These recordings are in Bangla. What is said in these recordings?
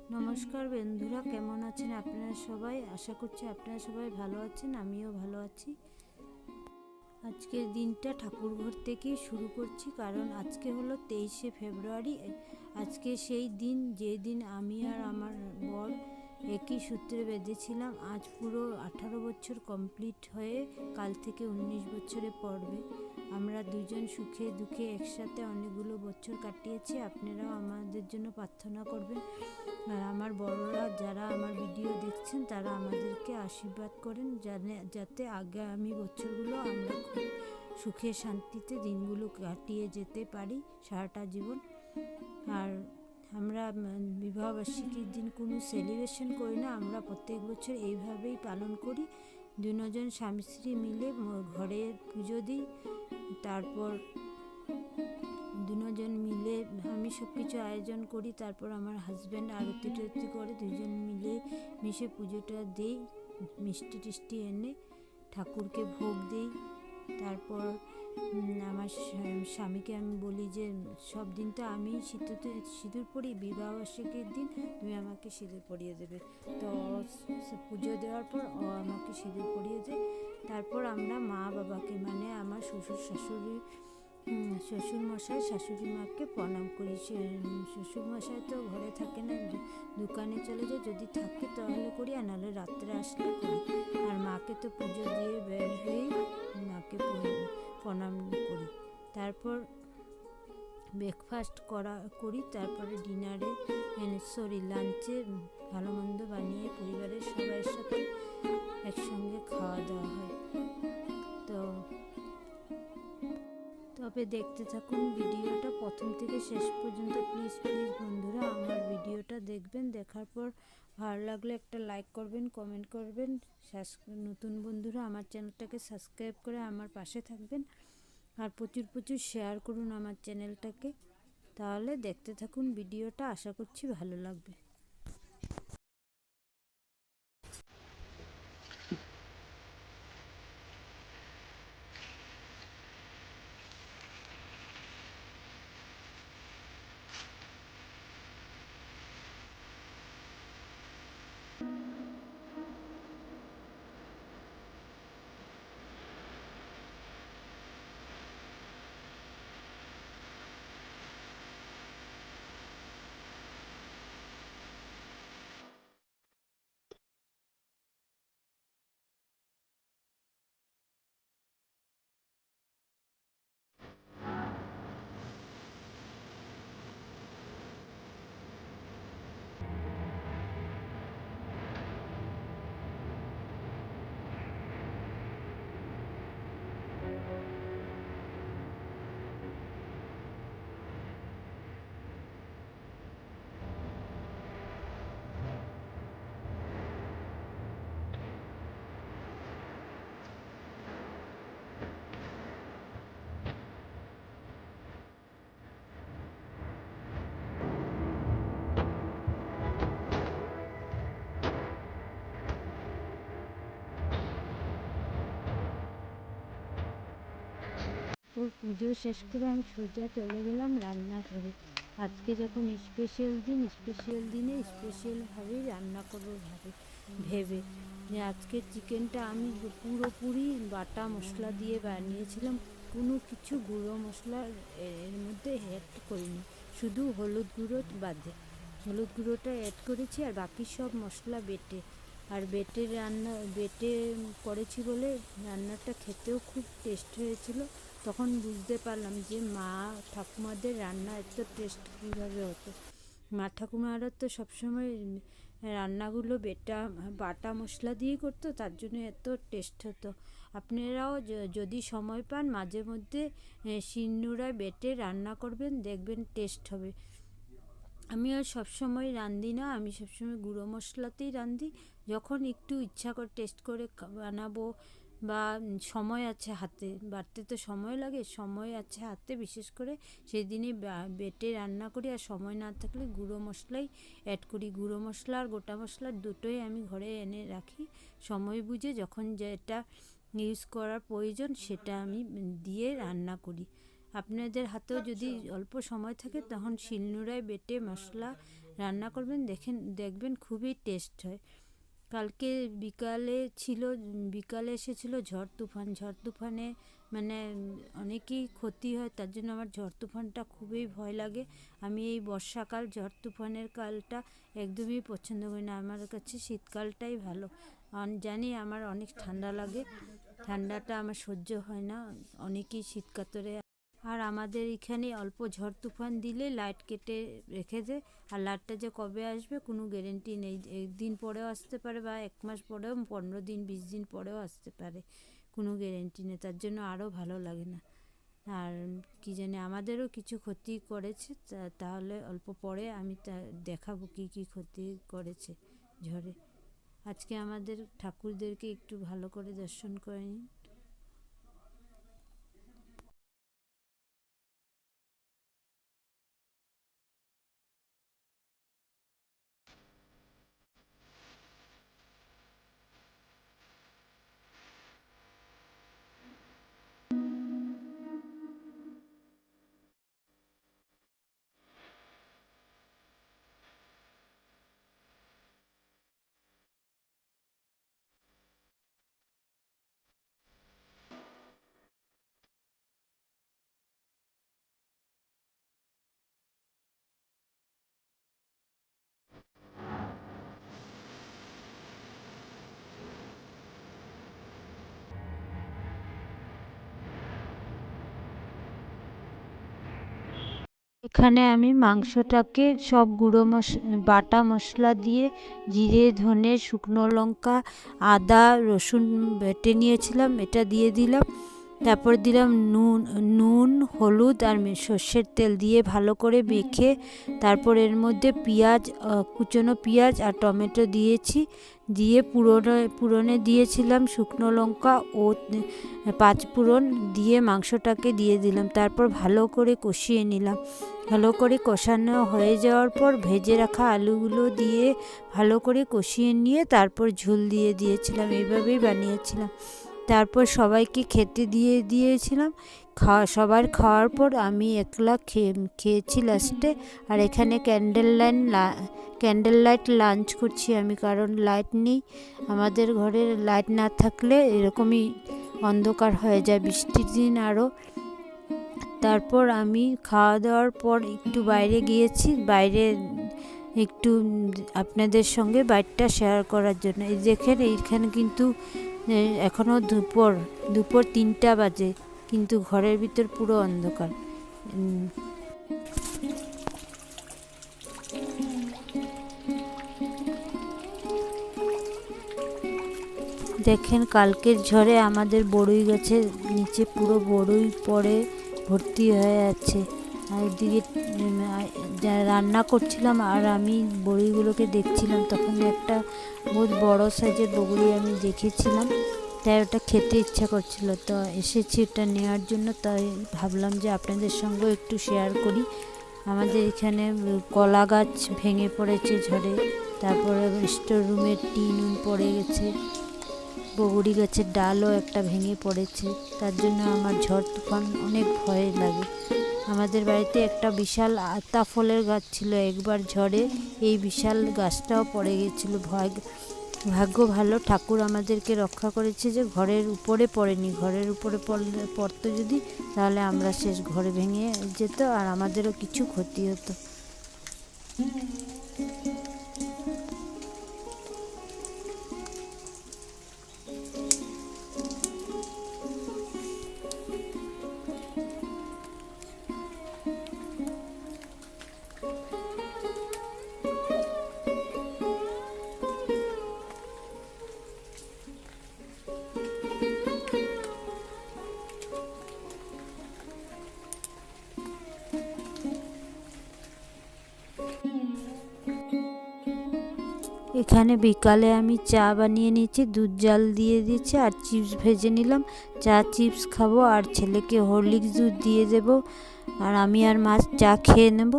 নমস্কার বন্ধুরা, কেমন আছেন আপনারা সবাই? আশা করছি আপনারা সবাই ভালো আছেন, আমিও ভালো আছি। আজকের দিনটা ঠাকুরঘর থেকেই শুরু করছি, কারণ আজকে হলো তেইশে ফেব্রুয়ারি। আজকে সেই দিন, যেদিন আমি আর আমার বর একই সূত্রে বেঁধেছিলাম, আজ পুরো আঠারো বছর কমপ্লিট হয়ে কাল থেকে উনিশ বছরে পড়বে। আমরা দুজন সুখে দুঃখে একসাথে অনেকগুলো বছর কাটিয়েছি, আপনারাও আমাদের জন্য প্রার্থনা করবেন। আর আমার বড়রা যারা আমার ভিডিও দেখছেন, তারা আমাদেরকে আশীর্বাদ করেন যাতে আগামী বছরগুলো আমরা খুব সুখে শান্তিতে দিনগুলো কাটিয়ে যেতে পারি সারাটা জীবন। আর আমরা উম, বিবাহবার্ষিকীর দিন কোনো সেলিব্রেশন করি না। আমরা প্রত্যেক বছর এইভাবেই পালন করি। দুজন স্বামী স্ত্রী মিলে ঘরে পুজো দিই। তারপর দুজন মিলে আমি সব কিছু আয়োজন করি। তারপর আমার হাজব্যান্ড আরতি টারতি করে। দুজন মিলে মিশে পুজোটা দিই। মিষ্টি টিষ্টি এনে ঠাকুরকে ভোগ দিই। তারপর আমার স্বামীকে আমি বলি যে সব দিন তো আমি সিঁদুরতে সিঁদুর পরি বিবাহবার্ষিকীর দিন তুমি আমাকে সিঁদুর পরিয়ে দেবে। তো পুজো দেওয়ার পর ও আমাকে সিঁদুর পরিয়ে দেয়। তারপর আমরা মা বাবাকে মানে আমার শ্বশুর শাশুড়ি উম, শ্বশুর মশাই শাশুড়ি মাকে প্রণাম করি। সে- শ্বশুর মশাই তো ঘরে থাকে না দোকানে চলে যায়। যদি থাকে তাহলে করি আর নাহলে রাত্রে আসলে করি। আর মাকে তো পুজো দিয়ে বের হয়েই মাকে প্রণাম করি। তারপর ব্রেকফাস্ট করা, করি। তারপরে ডিনারে সরি লাঞ্চে ভালো মন্দ বানিয়ে পরিবারের সবার সাথে একসঙ্গে খাওয়া দাওয়া হয়। তবে দেখতে থাকুন ভিডিওটা প্রথম থেকে শেষ পর্যন্ত প্লিজ প্লিজ বন্ধুরা আমার ভিডিওটা দেখবেন, দেখার পর ভালো লাগলে একটা লাইক করবেন কমেন্ট করবেন। নতুন বন্ধুরা আমার চ্যানেলটাকে সাবস্ক্রাইব করে আমার পাশে থাকবেন আর প্রচুর প্রচুর শেয়ার করুন আমার চ্যানেলটাকে। তাহলে দেখতে থাকুন ভিডিওটা, আশা করছি ভালো লাগবে। ওর পুজো শেষ করে আমি সোজা চলে গেলাম রান্না করে আজকে যখন স্পেশাল দিন স্পেশাল দিনে স্পেশালভাবেই রান্না করব ভাবে, ভেবে। যে আজকে চিকেনটা আমি পুরোপুরি বাটা মশলা দিয়ে বানিয়েছিলাম, কোনো কিছু গুঁড়ো মশলা এর মধ্যে অ্যাড করিনি। শুধু হলুদ গুঁড়ো বাদে। হলুদ গুঁড়োটা অ্যাড করেছি আর বাকি সব মশলা বেটে। আর বেটে রান্না, বেটে করেছি বলে রান্নাটা খেতেও খুব টেস্ট হয়েছিল। তখন বুঝতে পারলাম যে মা ঠাকুমাদের রান্না এত টেস্ট কীভাবে হতো। মা ঠাকুমারা তো সবসময় রান্নাগুলো বেটা, বাটা মশলা দিয়ে করতো, তার জন্য এত টেস্ট হতো। আপনারাও যদি সময় পান, মাঝে মধ্যে শিলনোড়ায় বেটে রান্না করবেন, দেখবেন টেস্ট হবে। আমি আর সবসময় রান্ধি না, আমি সবসময় গুঁড়ো মশলাতেই রান্ধি। যখন একটু ইচ্ছা করে টেস্ট করে বানাবো বা সময় আছে হাতে বাড়তে তো সময় লাগে সময় আছে হাতে বিশেষ করে সেদিনে বা- বেটে রান্না করি আর সময় না থাকলে গুঁড়ো মশলাই অ্যাড করি। গুঁড়ো মশলা আর গোটা মশলা দুটোই আমি ঘরে এনে রাখি। সময় বুঝে যখন যেটা ইউজ করার প্রয়োজন সেটা আমি দিয়ে রান্না করি। আপনাদের হাতেও যদি অল্প সময় থাকে তখন শিলনোড়ায় বেটে মশলা রান্না করবেন দেখেন দেখবেন খুবই টেস্ট হয়। কালকে বিকালে ছিল, বিকালে এসেছিল ঝড় তুফান। ঝড় তুফানে মানে অনেকই ক্ষতি হয়, তার জন্য আমার ঝড় তুফানটা খুবই ভয় লাগে। আমি এই বর্ষাকাল ঝড় তুফানের কালটা একদমই পছন্দ করি না। আমার কাছে শীতকালটাই ভালো। জানি আমার অনেক ঠান্ডা লাগে। ঠান্ডাটা আমার সহ্য হয় না। অনেকেই শীত কাতরে আর আমাদের এখানে অল্প ঝড় তুফান দিলে লাইট কেটে রেখে দেয় আর লাইটটা যে কবে আসবে কোনো গ্যারেন্টি নেই। একদিন পরেও আসতে পারে বা এক মাস পরেও, পনেরো দিন, বিশ দিন পরেও আসতে পারে। কোনো গ্যারেন্টি নেই। তার জন্য আরও ভালো লাগে না। আর কি জানি, আমাদেরও কিছু ক্ষতি করেছে। তাহলে অল্প পরে আমি তা দেখাবো কি কি ক্ষতি করেছে ঝড়ে। আজকে আমাদের ঠাকুরদেরকে একটু ভালো করে দর্শন করে নিন এখানে আমি মাংসটাকে সব গুঁড়ো মশ, বাটা মশলা দিয়ে জিরে, ধনে, শুকনো লঙ্কা, আদা, রসুন বেটে নিয়েছিলাম, এটা দিয়ে দিলাম। তারপর দিলাম নুন নুন হলুদ আর সর্ষের তেল দিয়ে ভালো করে মেখে তারপর এর মধ্যে পেঁয়াজ কুচনো পেঁয়াজ আর টমেটো দিয়েছি। দিয়ে পুরোনো পুরনে দিয়েছিলাম শুকনো লঙ্কা ও পাঁচ ফোড়ন দিয়ে মাংসটাকে দিয়ে দিলাম। তারপর ভালো করে কষিয়ে নিলাম। ভালো করে কষানো হয়ে যাওয়ার পর ভেজে রাখা আলুগুলো দিয়ে ভালো করে কষিয়ে নিয়ে তারপর ঝোল দিয়ে দিয়েছিলাম। এইভাবেই বানিয়েছিলাম। তারপর সবাইকে খেতে দিয়ে দিয়েছিলাম। খাওয়া সবার খাওয়ার পর আমি একলা খেয়ে, খেয়েছি লাস্টে আর এখানে candle line candle light lunch করছি আমি কারণ লাইট নেই। আমাদের ঘরে লাইট না থাকলে এরকমই অন্ধকার হয়ে যায় বৃষ্টির দিন আরও তারপর আমি খাওয়া দাওয়ার পর একটু বাইরে গিয়েছি। বাইরে একটু আপনাদের সঙ্গে বাইকটা শেয়ার করার জন্য। এই দেখেন, এইখানে কিন্তু এ, এখনও দুপুর দুপুর তিনটা বাজে কিন্তু ঘরের ভিতর পুরো অন্ধকার। দেখেন কালকের ঝড়ে আমাদের বড়ই গাছের নিচে পুরো বড়ই পড়ে ভর্তি হয়ে আছে। আর যা রান্না করছিলাম আর আমি বড়িগুলোকে দেখছিলাম, তখন একটা বহুত বড় সাইজের বগুড়ি আমি দেখেছিলাম। তাই ওটা খেতে ইচ্ছা করছিল। তো এসেছি এটা নেওয়ার জন্য, তাই ভাবলাম যে আপনাদের সঙ্গেও একটু শেয়ার করি। আমাদের এখানে কলা গাছ ভেঙে পড়েছে ঝড়ে, তারপরে স্টোর রুমের টিন পড়ে গেছে। বগুড়ি গাছের ডালও একটা ভেঙে পড়েছে। তার জন্য আমার ঝড় তুফান অনেক ভয় লাগে। আমাদের বাড়িতে একটা বিশাল আতা ফলের গাছ ছিল। একবার ঝড়ে এই বিশাল গাছটাও পড়ে গেছিল। ভয় ভাগ্য ভালো, ঠাকুর আমাদেরকে রক্ষা করেছে যে ঘরের উপরে পড়েনি। ঘরের উপরে পড়লে, পড়তো যদি, তাহলে আমরা শেষ ঘরে ভেঙে যেত আর আমাদেরও কিছু ক্ষতি হতো। এখানে বিকালে আমি চা বানিয়ে নিয়েছি, দুধ জাল দিয়ে দিয়েছি আর চিপস ভেজে নিলাম। চা, চিপস খাব আর ছেলেকে হরলিক্স দুধ দিয়ে দেবো। আর আমি আর মাছ চা খেয়ে নেব।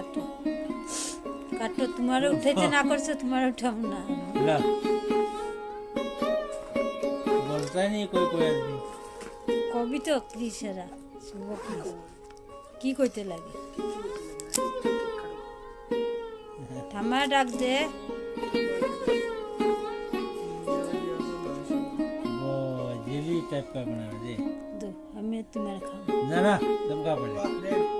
কাটো কাটো তোমার উঠাইতে না করছে তোমার উঠাম না ला बोलता नहीं कोई कोई आदमी কবি তো ক্রিসেরা শুভ ক্রিস কি কইতে লাগে ঠাম্মা ডাক দে वो जेली टाइप का बना दे দো আমি আর তোমার খাম ना ना तुम का पड़े